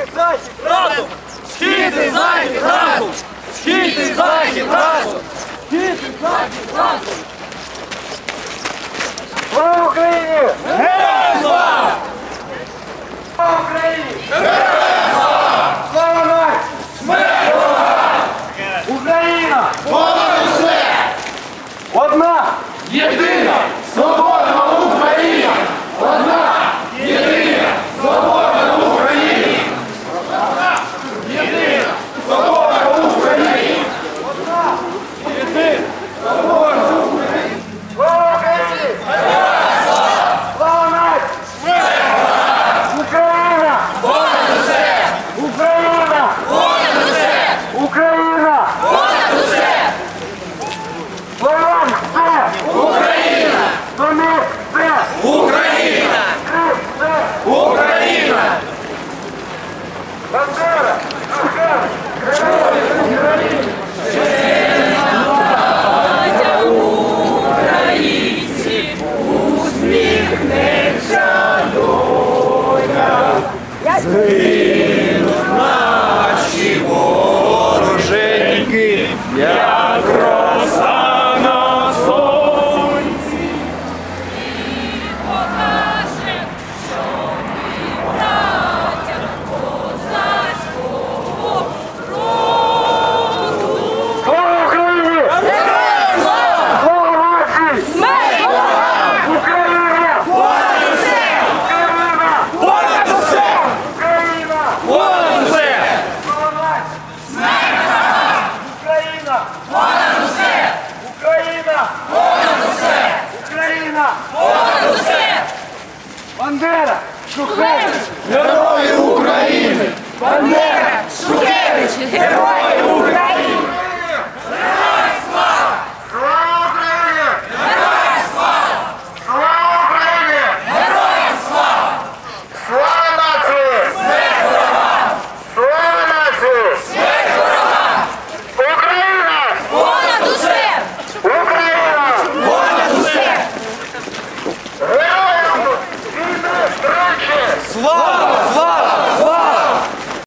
і захід разом! Схід і захід разом! Схід захід разом! Схід захід разом! Слава Україні! Героям слава! Слава Україні! Слава! Нації! Україна! Понад усе! Одна! Єдина! Бандера, Шухевич, герої України! Бандера, Шухевич, герої! Slava! Slava!